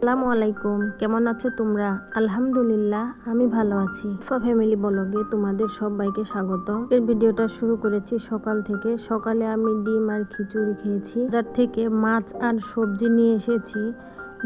আসসালামু আলাইকুম। কেমন আছো তোমরা? আলহামদুলিল্লাহ, আমি ভালো আছি। ফা ফ্যামিলি ব্লগে তোমাদের সবাইকে স্বাগত এর ভিডিওটা শুরু করেছি সকাল থেকে। সকালে আমি ডিম আর খিচুড়ি খেয়েছি। যার থেকে মাছ আর সবজি নিয়ে এসেছি।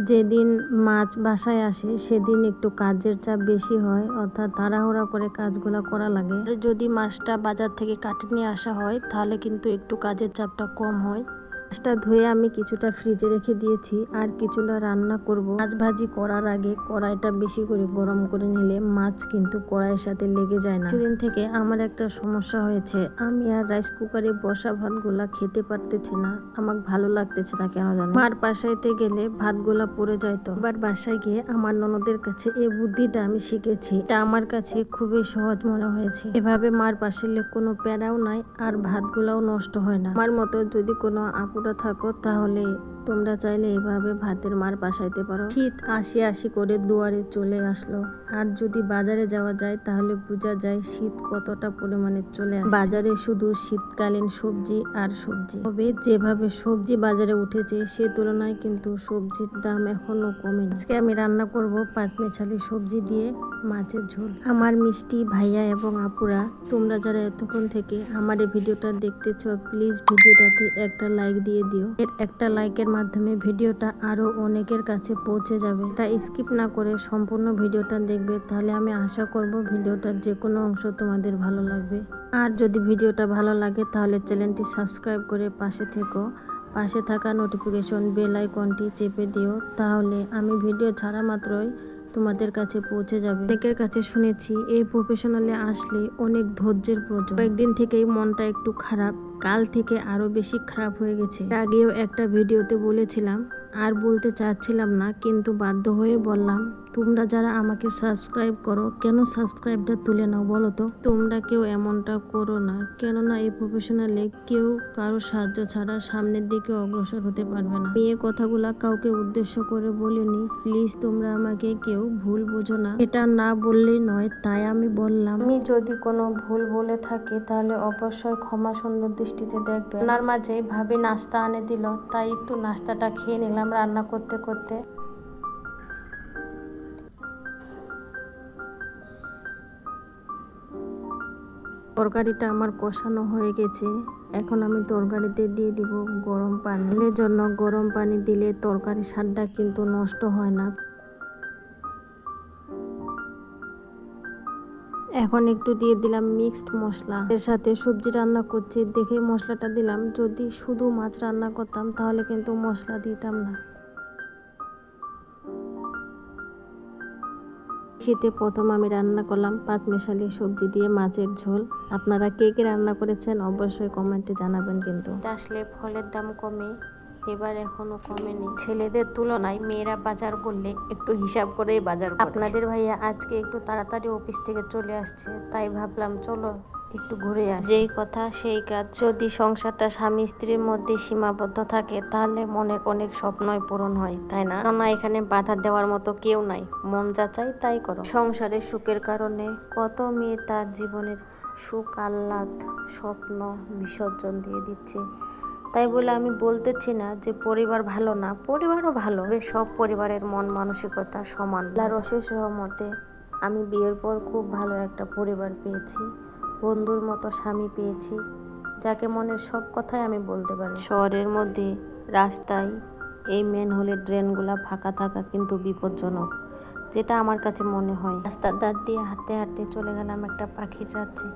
যেদিন মাছ বাসায় আসে, সেদিন একটু কাজের চাপ বেশি হয়, অর্থাৎ তাড়াহুড়া করে কাজগুলো করা লাগে। যদি মাছটা বাজার থেকে কাটে নিয়ে আসা হয়, তাহলে কিন্তু একটু কাজের চাপটা কম হয়। মাছটা ধুয়ে আমি কিছুটা ফ্রিজে রেখে দিয়েছি। আর কিছুটা রান্না করব। মাছ ভাজি করার আগে কড়াইটা বেশি করে গরম করে নিলে মাছ কিন্তু কড়াইয়ের সাথে লেগে যায় না। সেদিন থেকে আমার একটা সমস্যা হয়েছে। আমি আর রাইস কুকারে বসা ভাতগুলা খেতে পারতেছি না। আমার ভালো লাগতেছে না কেন জানো? মার বাসাইতে গেলে ভাতগুলা পড়ে যায় তো। এবার বাসায় গিয়ে আমার ননদের কাছে এই বুদ্ধিটা আমি শিখেছি। এটা আমার কাছে খুবই সহজ মনে হয়েছে। এভাবে মার পাশে কোনো প্যারাও নাই আর ভাতগুলাও নষ্ট হয় না। আমার মতো যদি কোনো আপুরা থাকো তাহলে তোমরা চাইলে এভাবে ভাতের মার পাশাইতে পারো। শীত আসি আসি করে দুয়ারে চলে আসলো। আর যদি বাজারে যাওয়া যায়, তাহলে বোঝা যায় শীত কতটা পরিমাণে চলে আসে বাজারে শুধু শীতকালীন সবজি আর সবজি। তবে যেভাবে সবজি বাজারে উঠেছে, সে তুলনায় কিন্তু সবজির দাম এখনও কমেনি আজকে আমি রান্না করব পাঁচমিশালি সবজি দিয়ে মাছের ঝোল। আমার মিষ্টি ভাইয়া এবং আপুরা, তোমরা যারা এতক্ষণ থেকে আমার এই ভিডিওটা দেখতেছ, প্লিজ ভিডিওটাতে একটা লাইক দিয়ে দিও। এর একটা লাইকের মাধ্যমে ভিডিওটা আরও অনেকের কাছে পৌঁছে যাবে। তা স্কিপ না করে সম্পূর্ণ ভিডিওটা দেখবে, তাহলে আমি আশা করব ভিডিওটার যে কোনো অংশ তোমাদের ভালো লাগবে। আর যদি ভিডিওটা ভালো লাগে, তাহলে চ্যানেলটি সাবস্ক্রাইব করে পাশে থেকো। পাশে থাকা নোটিফিকেশন বেল আইকনটি চেপে দিও, তাহলে আমি ভিডিও ছাড়া মাত্রই তোমাদের কাছে পৌঁছে যাবে। অনেকের কাছে শুনেছি, এই প্রফেশনালে আসলে অনেক ধৈর্যের প্রয়োজন। কয়েকদিন থেকেই মনটা একটু খারাপ, কাল থেকে আরও বেশি খারাপ হয়ে গেছে। আগেও একটা ভিডিওতে বলেছিলাম, আর বলতে চাচ্ছিলাম না, কিন্তু বাধ্য হয়ে বললাম তোমরা যারা আমাকে সাবস্ক্রাইব করো, কেন সাবস্ক্রাইবটা তুলে নাও বলো তো? তোমরা কেউ এমনটা করো না, কেননা এই প্রফেশনালে কেউ কারও সাহায্য ছাড়া সামনের দিকে অগ্রসর হতে পারবে না। এই কথাগুলা কাউকে উদ্দেশ্য করে বলিনি। প্লিজ তোমরা আমাকে কেউ ভুল বোঝো না। এটা না বললেই নয়, তাই আমি বললাম। আমি যদি কোনো ভুল বলে থাকি, তাহলে অবশ্যই ক্ষমা সুন্দর দৃষ্টিতে দেখবে। ওনার মাঝে ভাবি নাস্তা আনে দিল, তাই একটু নাস্তাটা খেয়ে নিলাম রান্না করতে করতে। তরকারিটা আমার কষানো হয়ে গেছে। এখন আমি তরকারিতে দিয়ে দিব গরম পানি। এর জন্য গরম পানি দিলে তরকারি স্বাদটা কিন্তু নষ্ট হয় না। এখন একটু দিয়ে দিলাম মিক্সড মশলা। এর সাথে সবজি রান্না করছি, দেখে মশলাটা দিলাম। যদি শুধু মাছ রান্না করতাম, তাহলে কিন্তু মশলা দিতাম না। শীতে প্রথম আমি রান্না করলাম পাঁচ মেশালি সবজি দিয়ে মাছের ঝোল। আপনারা কে কে রান্না করেছেন অবশ্যই কমেন্টে জানাবেন কিন্তু। আসলে ফলের দাম কমে এবার এখনও কমেনি। ছেলেদের তুলনায় মেয়েরা বাজার করলে একটু হিসাব করেই বাজার আপনাদের ভাইয়া আজকে একটু তাড়াতাড়ি অফিস থেকে চলে আসছে তাই ভাবলাম চলো একটু ঘুরে আসি। যেই কথা সেই কাজ। যদি সংসারটা স্বামী স্ত্রীর মধ্যে সীমাবদ্ধ থাকে তাহলে মনের অনেক স্বপ্নই পূরণ হয় তাই না? না এখানে বাধা দেওয়ার মতো কেউ নাই। মন যা চাই তাই করো। সংসারের সুখের কারণে কত মেয়ে তার জীবনের সুখ আহ্লাদ স্বপ্ন বিসর্জন দিয়ে দিচ্ছে। তাই বলে আমি বলতেছি না যে পরিবার ভালো না পরিবারও ভালো। সব পরিবারের মন মানসিকতা সমান। আল্লাহর অশেষ রহমতে আমি বিয়ের পর খুব ভালো একটা পরিবার পেয়েছি। বন্ধুর মতো স্বামী পেয়েছি যাকে মনের সব কথাই আমি বলতে পারি। শহরের মধ্যে রাস্তায় এই মেন হলে ড্রেনগুলা ফাঁকা থাকা কিন্তু বিপজ্জনক যেটা আমার কাছে মনে হয়। রাস্তার ধার দিয়ে হাঁটতে হাঁটতে চলে গেলাম একটা পাখির রাজ্যে।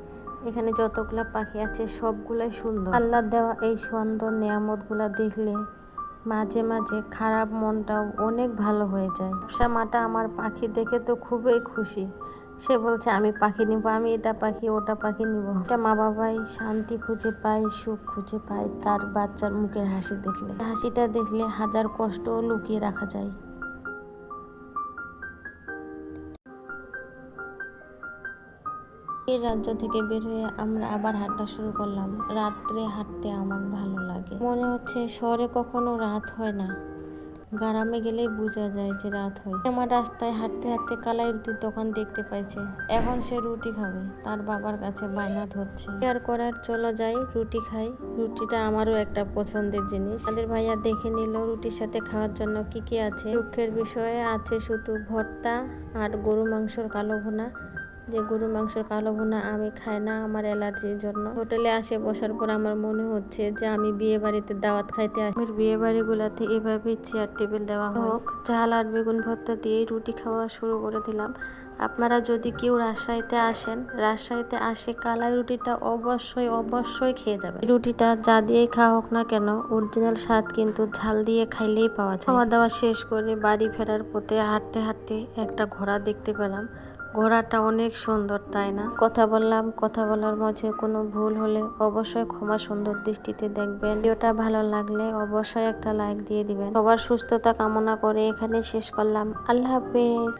এখানে যতগুলো পাখি আছে সবগুলাই সুন্দর। আল্লাহ দেওয়া এই সুন্দর নিয়ামতগুলা দেখলে মাঝে মাঝে খারাপ মনটাও অনেক ভালো হয়ে যায়। ব্যবসা মাটা আমার পাখি দেখে তো খুবই খুশি। সে বলছে, আমি পাখি নিব, আমি এটা পাখি, ওটা পাখি নিব। এটা মা বাবাই শান্তি খুঁজে পায়, সুখ খুঁজে পায় তার বাচ্চার মুখের হাসি দেখলে। হাসিটা দেখলে হাজার কষ্টও লুকিয়ে রাখা যায়। এই রাজ্য থেকে বের হয়ে আমরা আবার হাঁটা শুরু করলাম। রাত্রে হাঁটতে আমার ভালো লাগে। মনে হচ্ছে শহরে কখনো রাত হয় না। গ্রামে গেলেই বোঝা যায় যে রাত হয়। আমার রাস্তায় হাঁটতে হাঁটতে কালাই রুটির দোকান দেখতে পাইছে। এখন সে রুটি খাবে। তার বাবার কাছে বায়না ধরছে। আর করার? চলো যাই, রুটি খাই। রুটিটা আমারও একটা পছন্দের জিনিস। আমাদের ভাইয়া দেখে নিল রুটির সাথে খাওয়ার জন্য কি কি আছে। দুঃখের বিষয়ে আছে শুধু ভর্তা আর গরু মাংসর কালো ভুনা। যে গরু মাংসের কালো ভুনা আমি খাই না আমার অ্যালার্জির জন্য। হোটেলে আসে বসার পর আমার মনে হচ্ছে যে আমি বিয়ে বাড়িতে দাওয়াত খাইতে আসি। বিয়ে বাড়িগুলোতে এভাবে চেয়ার টেবিল দেওয়া হোক, চাল আর বেগুন ভর্তা দিয়েই রুটি খাওয়া শুরু করে দিলাম। আপনারা যদি কেউ রাজশাহীতে আসেন, রাজশাহীতে আসে কালাই রুটিটা অবশ্যই অবশ্যই খেয়ে এই রুটিটা যা দিয়েই খাওয়া হোক না কেন, অরিজিনাল স্বাদ কিন্তু ঝাল দিয়ে খাইলেই পাওয়া যায়। খাওয়া দাওয়া শেষ করে বাড়ি ফেরার পথে হাঁটতে হাঁটতে একটা ঘোড়া দেখতে পেলাম। ঘোড়াটা অনেক সুন্দর, তাই না? কথা বললাম, কথা বলার মাঝে কোনো ভুল হলে অবশ্যই ক্ষমা সুন্দর দৃষ্টিতে দেখবেন। ভিডিওটা ভালো লাগলে অবশ্যই একটা লাইক দিয়ে দিবেন। সবার সুস্থতা কামনা করে এখানে শেষ করলাম। আল্লাহ হাফেজ।